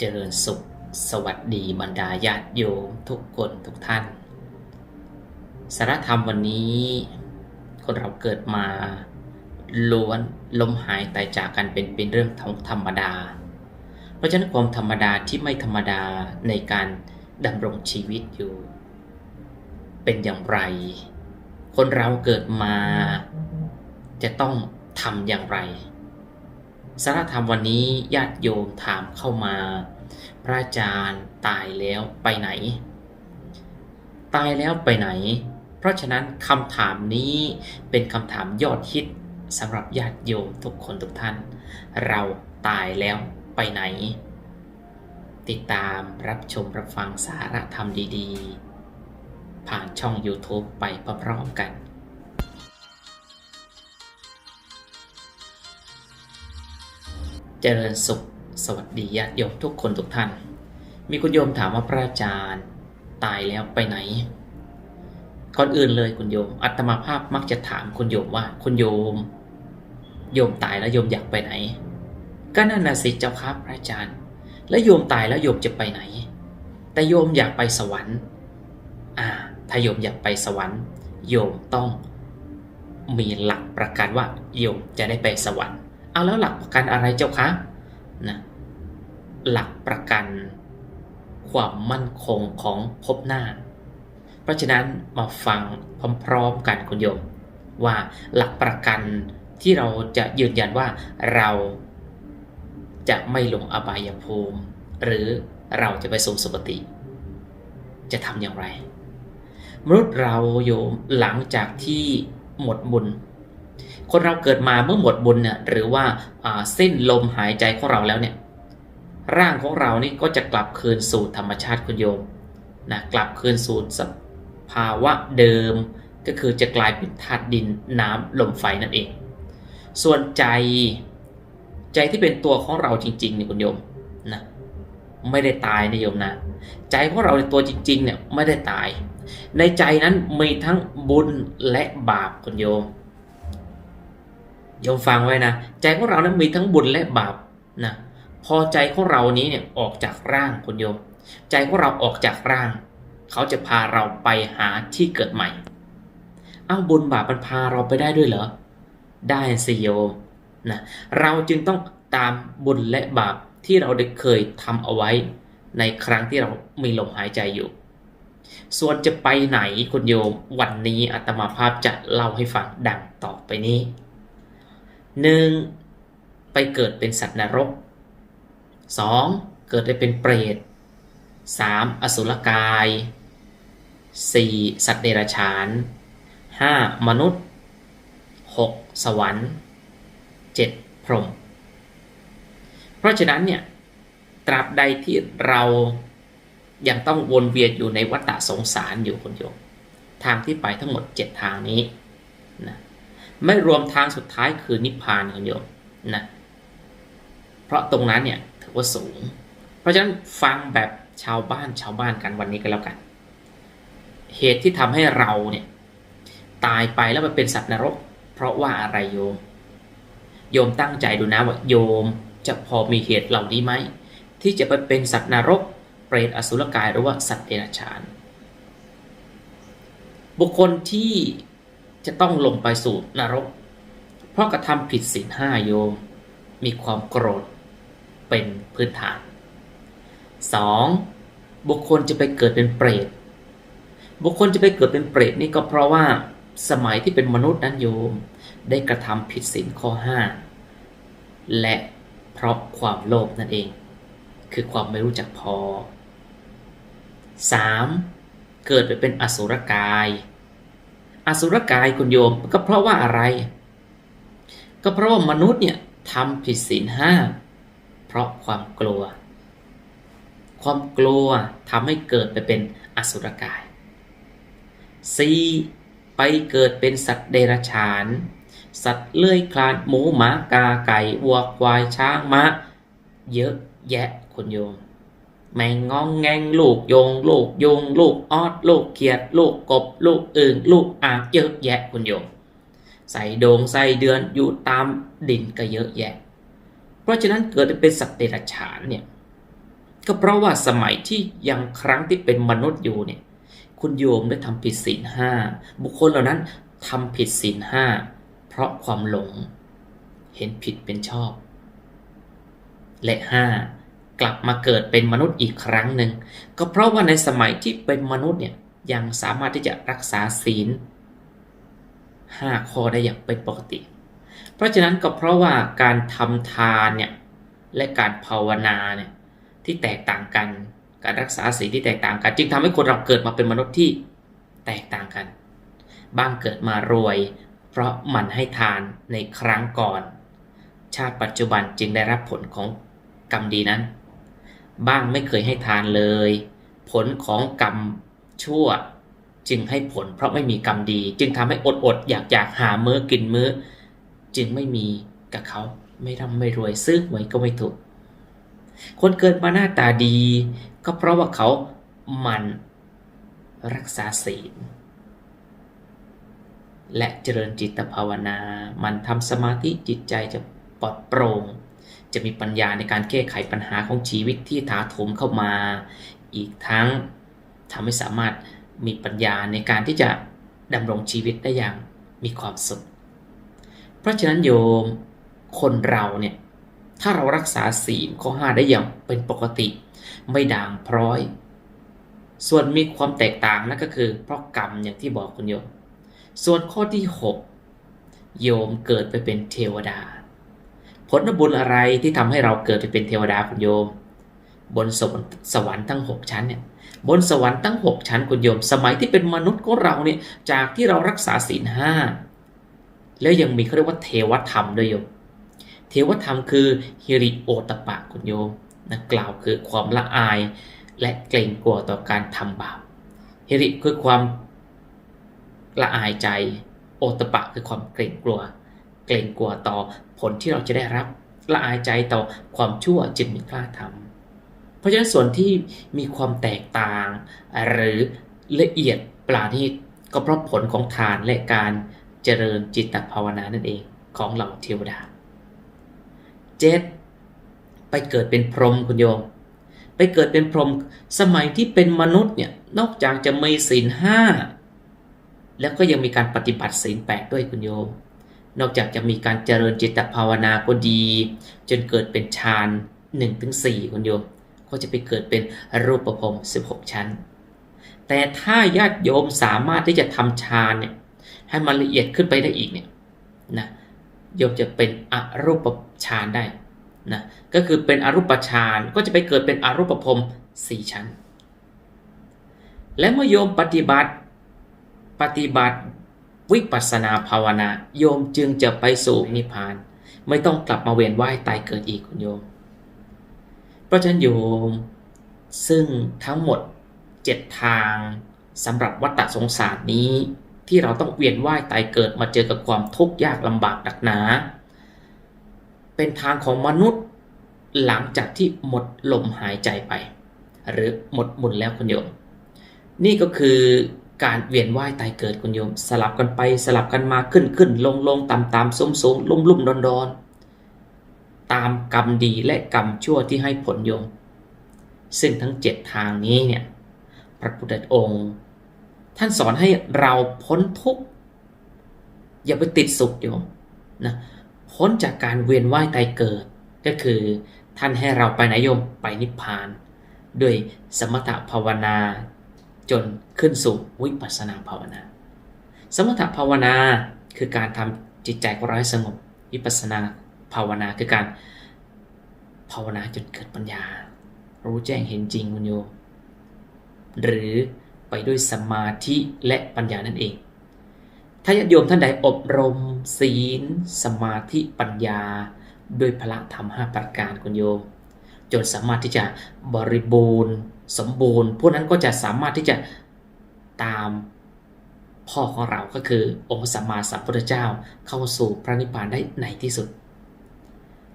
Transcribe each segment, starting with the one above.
เจริญสุข สวัสดีบรรดาญาติโยมทุกคนทุกท่าน สารธรรมวันนี้ คนเราเกิดมา ล้วนล้มหายตายจากกันเป็นเป็นเรื่องธรรมดา เพราะฉะนั้นความธรรมดาที่ไม่ธรรมดาในการดำรงชีวิตอยู่ เป็นอย่างไร คนเราเกิดมา จะต้องทำอย่างไร สารธรรมวันนี้ญาติโยมถามเข้ามา พระอาจารย์ตายแล้วไปไหน ตายแล้วไปไหน เพราะฉะนั้นคำถามนี้เป็นคำถามยอดฮิตสำหรับญาติโยมทุกคนทุกท่าน เราตายแล้วไปไหน ติดตามรับชมรับฟังสาระธรรมดีๆ ผ่านช่อง YouTube ไปพร้อมๆกัน เจริญสุข สวัสดีญาติโยมทุกคนทุกท่าน มีคุณโยมถามว่าพระอาจารย์ตายแล้วไปไหน ก่อนอื่นเลยคุณโยม อัตมาภาพมักจะถามคุณโยมว่าคุณโยม โยมตายแล้วโยมอยากไปไหน ก็นั่นน่ะสิเจ้าครับพระอาจารย์ แล้วโยมตายแล้วโยมจะไปไหน แต่โยมอยากไปสวรรค์ อ่า ถ้าโยมอยากไปสวรรค์ โยมต้องมีหลักประกันว่าโยมจะได้ไปสวรรค์ เอาแล้วหลักประกันอะไรเจ้าคะนะหลักประกันความมั่นคงของภพหน้า เพราะฉะนั้นมาฟังพร้อมๆกันคุณโยม ว่าหลักประกันที่เราจะยืนยันว่าเราจะไม่ลงอบายภูมิ หรือเราจะไปสู่สุคติ จะทำอย่างไร มนุษย์เราโยมหลังจากที่หมดบุญ คนเราเกิดมาเมื่อหมดบุญเนี่ยหรือว่าสิ้นลมหายใจของเราแล้วเนี่ยร่างของเรานี่ก็จะกลับคืนสู่ธรรมชาติคุณโยมนะกลับคืนสู่สภาวะเดิม ก็คือจะกลายเป็นธาตุดินน้ำลมไฟนั่นเอง ส่วนใจใจที่เป็นตัวของเราจริงๆเนี่ยคุณโยมนะไม่ได้ตายนะโยมนะใจของเราในตัวจริงๆเนี่ยไม่ได้ตาย ในใจนั้นมีทั้งบุญและบาปคุณโยม ยมฟังไว้นะ ใจของเรานั้นมีทั้งบุญและบาปนะพอใจของเรานี้เนี่ยออกจากร่างคุณโยม ใจของเราออกจากร่าง เขาจะพาเราไปหาที่เกิดใหม่ เอาบุญบาปมันพาเราไปได้ด้วยเหรอ ได้สิโยมนะเราจึงต้องตามบุญและบาปที่เราได้เคยทำเอาไว้ ในครั้งที่เรามีลมหายใจอยู่ ส่วนจะไปไหนคุณโยมวันนี้อาตมาภาพจะเล่าให้ฟังดังต่อไปนี้ หนึ่งไปเกิดเป็นสัตว์นรก 2. เกิดได้เป็นเปรต 3. อสุรกาย 4. สัตว์เดรัจฉาน 5. มนุษย์ 6. สวรรค์ 7. พรหมเพราะฉะนั้นเนี่ยตราบใดที่เรายังต้องวนเวียนอยู่ในวัฏสงสารอยู่คนโยมทางที่ไปทั้งหมด 7 ทางนี้ ไม่รวมทางสุดท้ายคือนิพพานคนโยมนะเพราะตรงนั้นเนี่ยถือว่าสูง เพราะฉะนั้นฟังแบบชาวบ้านชาวบ้านกันวันนี้ก็แล้วกัน เหตุที่ทำให้เราเนี่ยตายไปแล้วมาเป็นสัตว์นรก เพราะว่าอะไรโยม โยมตั้งใจดูนะว่าโยมจะพอมีเหตุเหล่านี้ไหมที่จะไปเป็นสัตว์นรก เปรตอสุรกายหรือว่าสัตว์เดรัจฉาน บุคคลที่ จะต้องลงไปสู่นรก เพราะกระทำผิดศีลห้าโยม มีความโกรธเป็นพื้นฐาน 2. บุคคลจะไปเกิดเป็นเปรต บุคคลจะไปเกิดเป็นเปรตนี่ก็เพราะว่าสมัยที่เป็นมนุษย์นั้นโยม ได้กระทำผิดศีลข้อ 5 และเพราะความโลภนั่นเอง คือความไม่รู้จักพอ 3. เกิดไปเป็นอสุรกาย อสุรกายคุณโยมก็เพราะว่าอะไร ก็เพราะว่ามนุษย์เนี่ยทำผิดศีลห้าเพราะความกลัว ความกลัวทำให้เกิดไปเป็นอสุรกาย 4. ไปเกิดเป็นสัตว์เดรัจฉาน สัตว์เลื้อยคลานหมูหมากาไก่วัวควายช้างม้าเยอะแยะคุณโยม แมงงองแงงลูกยง ลูกยุงลูกออด ลูกเขียด ลูกกบ ลูกอึ่งลูกอาเยอะแยะคุณโยมใส่โดงใส่เดือนอยู่ตามดินก็เยอะแยะ เพราะฉะนั้นเกิดเป็นสัตว์เดรัจฉานเนี่ยก็เพราะว่าสมัยที่ยังครั้งที่เป็นมนุษย์อยู่เนี่ยคุณโยมได้ทำผิดศีลห้าบุคคลเหล่านั้นทำผิดศีลห้าเพราะความหลง เห็นผิดเป็นชอบ และห้า กลับมาเกิดเป็นมนุษย์อีกครั้งหนึ่งก็เพราะว่าในสมัยที่เป็นมนุษย์เนี่ยยังสามารถที่จะรักษาศีลห้าข้อได้อย่างเป็นปกติ เพราะฉะนั้นก็เพราะว่าการทำทานเนี่ยและการภาวนาเนี่ยที่แตกต่างกัน การรักษาศีลที่แตกต่างกัน จึงทำให้คนเราเกิดมาเป็นมนุษย์ที่แตกต่างกัน บางเกิดมารวย เพราะหมันให้ทานในครั้งก่อน ชาติปัจจุบันจึงได้รับผลของกรรมดีนั้น บ้างไม่เคยให้ทานเลย ผลของกรรมชั่วจึงให้ผลเพราะไม่มีกรรมดี จึงทำให้อดอดอยากอยากหามื้อกินมื้อ จึงไม่มีกับเขาไม่ร่ำไม่รวยซื้อหวยก็ไม่ถูก คนเกิดมาหน้าตาดี ก็เพราะว่าเขาหมันรักษาศีล และเจริญจิตภาวนา มันทำสมาธิจิตใจจะปลอดโปร่ง จะมีปัญญาในการแก้ไขปัญหาของชีวิตที่ถาโถมเข้ามา อีกทั้งทำให้สามารถมีปัญญาในการที่จะดำรงชีวิตได้อย่างมีความสุข เพราะฉะนั้นโยมคนเราเนี่ยถ้าเรารักษาศีลข้อ5ได้อย่างเป็นปกติ ไม่ด่างพร้อย ส่วนมีความแตกต่างนั่นก็คือ เพราะกรรมอย่างที่บอกคุณโยม ส่วนข้อที่ 6 โยมเกิดไปเป็นเทวดา ผลบุญอะไรที่ทำให้เราเกิดไปเป็นเทวดาคุณโยม บนสวรรค์สวรรค์ทั้ง 6 ชั้นเนี่ยบนสวรรค์ทั้ง 6 ชั้นคุณโยม สมัยที่เป็นมนุษย์ของเราเนี่ยจากที่เรารักษาศีลห้าแล้วยังมีเขาเรียกว่าเทวธรรมด้วยโยม เทวธรรมคือฮิริโอตปะคุณโยมนะกล่าวคือความละอายและเกรงกลัวต่อการทำบาปฮิริคือความละอายใจ โอตปะคือความเกรงกลัว เกรงกลัวต่อผลที่เราจะได้รับละอายใจต่อความชั่วจึงไม่กล้าทำเพราะฉะนั้นส่วนที่มีความแตกต่าง หรือละเอียดปราณีตก็เพราะผลของทานและการเจริญจิตตภาวนานั่นเองของเหล่าเทวดาเจ็ดไปเกิดเป็นพรหมคุณโยม ไปเกิดเป็นพรหมสมัยที่เป็นมนุษย์เนี่ยนอกจากจะมีศีลห้าแล้วก็ยังมีการปฏิบัติศีลแปดด้วยคุณโยม นอกจากจะมีการเจริญจิตภาวนาก็ดี จนเกิดเป็นฌาน1นถึงสคุณโยมก็จะไปเกิดเป็นรูปภพ16 ชั้น แต่ถ้าญาติโยมสามารถที่จะทำฌานเนี่ยให้มันละเอียดขึ้นไปได้อีกเนี่ยนะโยมจะเป็นอรูปฌานได้นะก็คือเป็นอรูปฌานก็จะไปเกิดเป็นอรูปภพ4ชั้น และเมื่อโยมปฏิบัติปฏิบัติ วิปัสสนาภาวนาโยมจึงจะไปสู่นิพพาน ไม่ต้องกลับมาเวียนว่ายตายเกิดอีกคุณโยม เพราะฉะนั้นโยมซึ่งทั้งหมดเจ็ดทางสำหรับวัฏสงสารนี้ ที่เราต้องเวียนว่ายตายเกิดมาเจอกับความทุกข์ยากลำบากหนักหนา เป็นทางของมนุษย์หลังจากที่หมดลมหายใจไป หรือหมดมุนแล้วคุณโยม นี่ก็คือ การเวียนว่ายตายเกิดคุณโยม สลับกันไปสลับกันมาขึ้นขึ้นลงลงต่ำต่ำสูงสูงลุ่มลุ่มดอนดอนตามกรรมดีและกรรมชั่วที่ให้ผลโยม ซึ่งทั้งเจ็ดทางนี้เนี่ยพระพุทธองค์ ท่านสอนให้เราพ้นทุกข์อย่าไปติดสุขโยมนะพ้นจากการเวียนว่ายตายเกิด ก็คือท่านให้เราไปไหนโยมไปนิพพาน ด้วยสมถภาวนา จนขึ้นสู่วิปัสสนาภาวนา สมถภาวนาคือการทำจิตใจของเราให้สงบ วิปัสสนาภาวนาคือการภาวนาจนเกิดปัญญา รู้แจ้งเห็นจริงคุณโยมหรือไปด้วยสมาธิและปัญญานั่นเอง ถ้าญาติโยมท่านใดอบรม ศีล สมาธิปัญญาโดยพระธรรมห้าประการคุณโยม จนสามารถที่จะบริบูรณ์ สมบูรณ์ พวกนั้นก็จะสามารถที่จะตามพ่อของเราก็คือองค์สัมมาสัมพุทธเจ้าเข้าสู่พระนิพพานได้ในที่สุด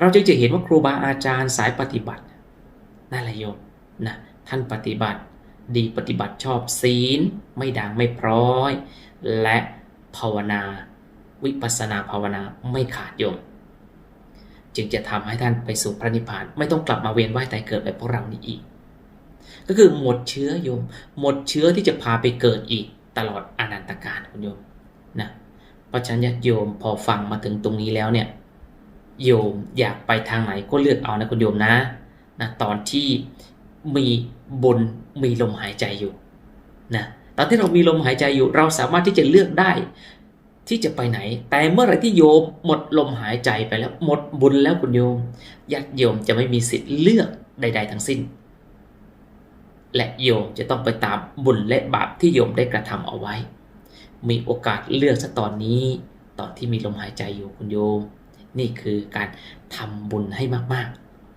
เราจึงจะเห็นว่าครูบาอาจารย์สายปฏิบัตินั่นแหละโยมนะท่านปฏิบัติดีปฏิบัติชอบศีล ไม่ด่างไม่พร้อย และภาวนา วิปัสนาภาวนาไม่ขาดโยม จึงจะทำให้ท่านไปสู่พระนิพพาน ไม่ต้องกลับมาเวียนว่ายตายเกิดแบบพวกเรานี้อีก ก็คือหมดเชื้อโยม หมดเชื้อที่จะพาไปเกิดอีกตลอดอนันตการคุณโยมนะเพราะฉะนั้นญาติโยมพอฟังมาถึงตรงนี้แล้วเนี่ยโยมอยากไปทางไหนก็เลือกเอานะคุณโยมนะนะตอนที่มีบนมีลมหายใจอยู่นะตอนที่เรามีลมหายใจอยู่ เราสามารถที่จะเลือกได้ที่จะไปไหน แต่เมื่อไรที่โยมหมดลมหายใจไปแล้วหมดบุญแล้วคุณโยมญาติโยมจะไม่มีสิทธิ์เลือกใด ๆ ทั้งสิ้น และโยมจะต้องไปตามบุญและบาปที่โยมได้กระทำเอาไว้ มีโอกาสเลือกซะตอนนี้ตอนที่มีลมหายใจอยู่คุณโยม นี่คือการทำบุญให้มาก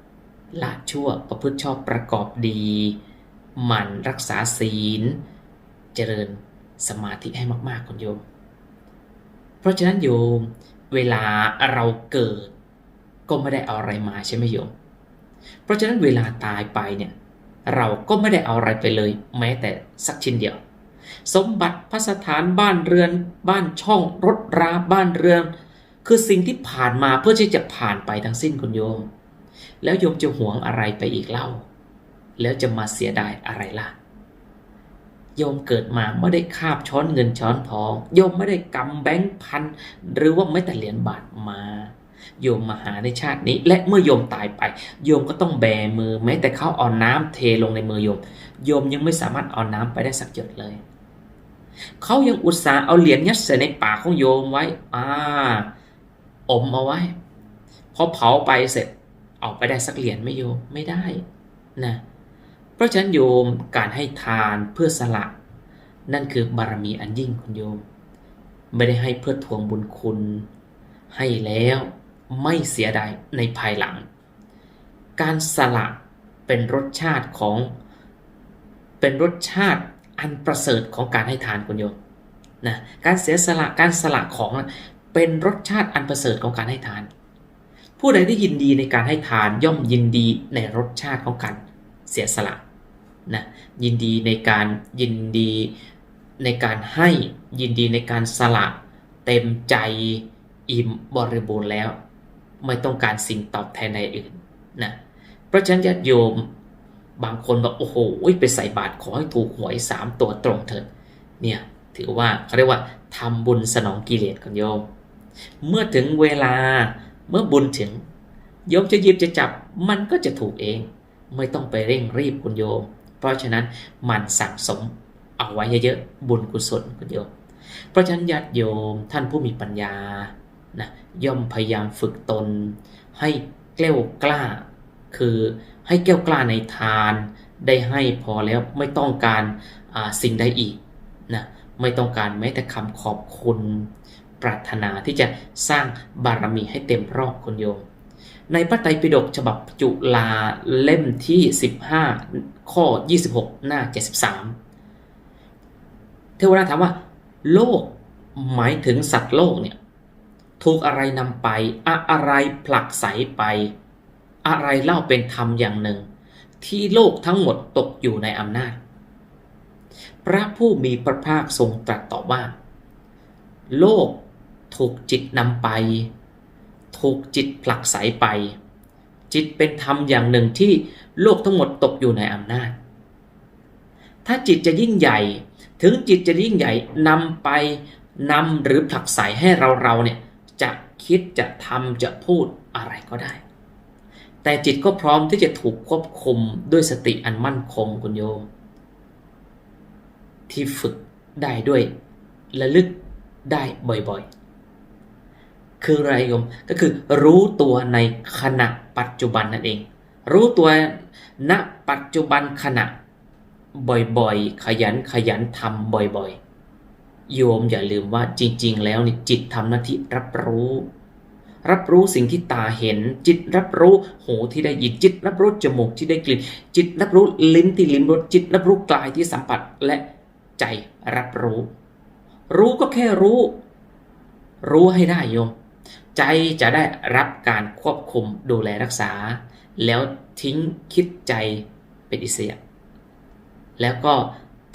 ๆละชั่วประพฤติชอบประกอบดี หมั่นรักษาศีล เจริญสมาธิให้มากๆคุณโยม เพราะฉะนั้นโยมเวลาเราเกิดก็ไม่ได้เอาอะไรมาใช่ไหมโยม เพราะฉะนั้นเวลาตายไปเนี่ย เราก็ไม่ได้เอาอะไรไปเลย แม้แต่สักชิ้นเดียว สมบัติพระสถานบ้านเรือน บ้านช่องรถราบ้านเรือน คือสิ่งที่ผ่านมาเพื่อที่จะผ่านไปทั้งสิ้นคุณโยม แล้วโยมจะหวงอะไรไปอีกเล่า แล้วจะมาเสียดายอะไรล่ะ โยมเกิดมาไม่ได้คาบช้อนเงินช้อนทอง โยมไม่ได้กำแบงค์พันหรือว่าไม่แต่เหรียญบาทมา โยมมาหาในชาตินี้ และเมื่อโยมตายไป โยมก็ต้องแบมือแม้แต่เขาเอาน้ำเทลงในมือโยม โยมยังไม่สามารถเอาน้ำไปได้สักหยดเลย เขายังอุตส่าห์เอาเหรียญยัดใส่ในปากของโยมไว้ อ่า อมเอาไว้ พอเผาไปเสร็จเอาไปได้สักเหรียญไม่โยมไม่ได้นะ เพราะฉะนั้นโยมการให้ทานเพื่อสละ นั่นคือบารมีอันยิ่งคุณโยม ไม่ได้ให้เพื่อทวงบุญคุณ ให้แล้ว ไม่เสียดายในภายหลัง การสละเป็นรสชาติของ เป็นรสชาติอันประเสริฐของการให้ทานคุณโยมนะการเสียสละการสละของเป็นรสชาติอันประเสริฐของการให้ทาน ผู้ใดที่ยินดีในการให้ทานย่อมยินดีในรสชาติของการเสียสละนะยินดีในการยินดีในการให้ยินดีในการสละเต็มใจอิ่มบริบูรณ์แล้ว ไม่ต้องการสิ่งตอบแทนในอื่นนะเพราะฉะนั้นญาติโยมบางคนบอกโอ้โหไปใส่บาตรขอให้ถูกหวยสามตัวตรงเถิดเนี่ยถือว่าเขาเรียกว่าทำบุญสนองกิเลสกันโยม เมื่อถึงเวลาเมื่อบุญถึงโยมจะหยิบจะจับมันก็จะถูกเอง ไม่ต้องไปเร่งรีบคุณโยม เพราะฉะนั้นมันสะสมเอาไว้เยอะๆบุญกุศลคุณโยม เพราะฉะนั้นญาติโยมท่านผู้มีปัญญา นะย่อมพยายามฝึกตน ให้แกล้วกล้า คือให้แก้วกล้าในทานได้ให้พอแล้วไม่ต้องการสิ่งใดอีกนะไม่ต้องการแม้แต่คำขอบคุณ ปรารถนาที่จะสร้างบารมีให้เต็มรอบคุณโยม ในพระไตรปิฎกฉบับจุลาเล่มที่ 15 ข้อ 26 หน้า 73 เทวดาถามว่า โลกหมายถึงสัตว์โลกเนี่ย ถูกอะไรนำไป อะไรผลักไสไป อะไรเล่าเป็นธรรมอย่างหนึ่ง ที่โลกทั้งหมดตกอยู่ในอำนาจ พระผู้มีพระภาคทรงตรัสต่อว่า โลกถูกจิตนำไป ถูกจิตผลักไสไป จิตเป็นธรรมอย่างหนึ่งที่โลกทั้งหมดตกอยู่ในอำนาจ ถ้าจิตจะยิ่งใหญ่ ถึงจิตจะยิ่งใหญ่นำไปนำหรือผลักไสให้เราเราเนี่ย จะคิดจะทำจะพูดอะไรก็ได้ แต่จิตก็พร้อมที่จะถูกควบคุมด้วยสติอันมั่นคงคุณโย ที่ฝึกได้ด้วยระลึกได้บ่อยๆ คืออะไรโยมก็คือรู้ตัวในขณะปัจจุบันนั่นเอง รู้ตัวณปัจจุบันขณะบ่อยๆ ขยันขยันทำบ่อยๆ โยมอย่าลืมว่าจริง ๆ แล้วนี่จิตทำหน้าที่รับรู้ รับรู้สิ่งที่ตาเห็น จิตรับรู้หูที่ได้ยินจิต รับรู้จมูกที่ได้กลิ่น จิตรับรู้ลิ้นที่ลิ้มรสจิต รับรู้กายที่สัมผัสและใจรับรู้ รู้ก็แค่รู้ รู้ให้ได้โยม ใจจะได้รับการควบคุมดูแลรักษา แล้วทิ้งคิดใจเป็นอิสระแล้วก็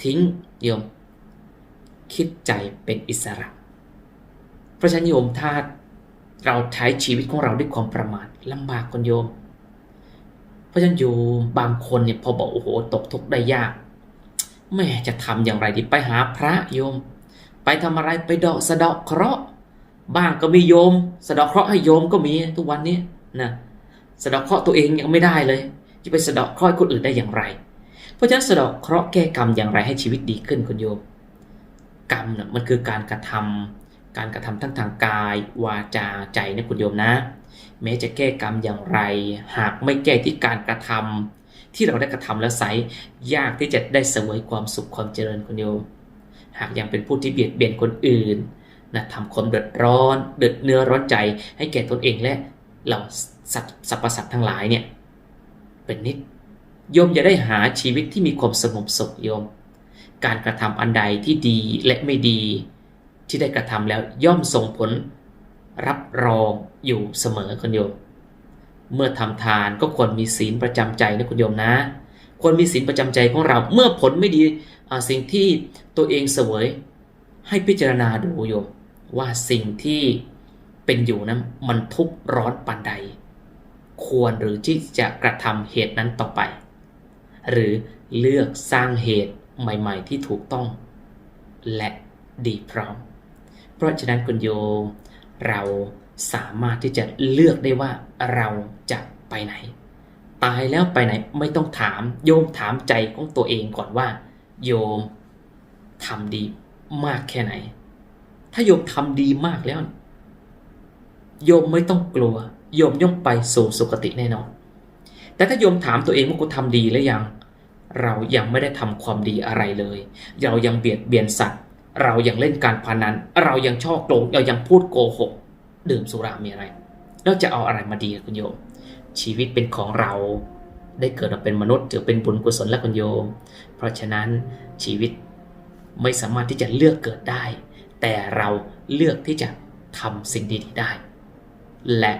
ทิ้งโยม คิดใจเป็นอิสระ เพราะฉะนั้นโยมถ้าเราใช้ชีวิตของเราด้วยความประมาทลำบากคนโยม เพราะฉะนั้นโยมบางคนเนี่ยพอบอกโอ้โหตกทุกข์ได้ยากแม่จะทำอย่างไรดีไปหาพระโยม ไปทำอะไรไปเดาะสะเดาะเคราะห์บ้างก็มีโยม สะเดาะเคราะห์ให้โยมก็มีทุกวันนี้นะสะเดาะเคราะห์ตัวเองยังไม่ได้เลย จะไปสะเดาะเคราะห์คนอื่นได้อย่างไร เพราะฉะนั้นสะเดาะเคราะห์แก้กรรมอย่างไรให้ชีวิตดีขึ้นคุณโยม กรรมเนี่ยมันคือการกระทำการกระทำทั้งทางกาย วาจาใจนะคุณโยมนะ แม้จะแก้กรรมอย่างไร หากไม่แก้ที่การกระทำที่เราได้กระทำแล้วไซยากที่จะได้เสวยความสุขความเจริญคุณโยม หากยังเป็นผู้ที่เบียดเบียนคนอื่นนะทำคนเดือดร้อนเดือดเนื้อร้อนใจ ให้แก่ตนเองและเราสัตว์สรรพสัตว์ทั้งหลายเนี่ยเป็นนิดโยมจะได้หาชีวิตที่มีความสงบสุขโยม การกระทำอันใดที่ดีและไม่ดี ที่ได้กระทำแล้วย่อมส่งผล รับรองอยู่เสมอคุณโยม เมื่อทำทานก็ควรมีศีลประจำใจนะคุณโยมนะ ควรมีศีลประจำใจของเราเมื่อผลไม่ดีสิ่งที่ตัวเองเสวย ให้พิจารณาดูโยมว่าสิ่งที่เป็นอยู่นั้นมันทุกข์ร้อนปานใด ควรหรือที่จะกระทำเหตุนั้นต่อไป หรือเลือกสร้างเหตุ ใหม่ ๆ ที่ถูกต้อง และดีพร้อม เพราะฉะนั้นคุณโยมเราสามารถที่จะเลือกได้ว่าเราจะไปไหน ตายแล้วไปไหนไม่ต้องถามโยมถามใจของตัวเองก่อนว่า โยมทำดีมากแค่ไหน ถ้าโยมทำดีมากแล้ว โยมไม่ต้องกลัว โยมย่อมไปสู่สุคติแน่นอน แต่ถ้าโยมถามตัวเองว่ากูทำดีหรือยัง เรายังไม่ได้ทำความดีอะไรเลย เรายังเบียดเบียนสัตว์ เรายังเล่นการพนัน เรายังช่อโกง เรายังพูดโกหก ดื่มสุรามีอะไร แล้วจะเอาอะไรมาดีกับคุณโยม ชีวิตเป็นของเรา ได้เกิดมาเป็นมนุษย์ถือเป็นบุญกุศลและคุณโยม เพราะฉะนั้นชีวิตไม่สามารถที่จะเลือกเกิดได้ แต่เราเลือกที่จะทำสิ่งดีๆได้ และ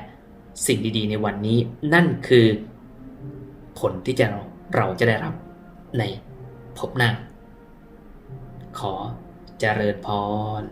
สิ่งดีๆ ในวันนี้นั่นคือผลที่จะเราเราจะได้รับ ในภพหน้า ขอเจริญพร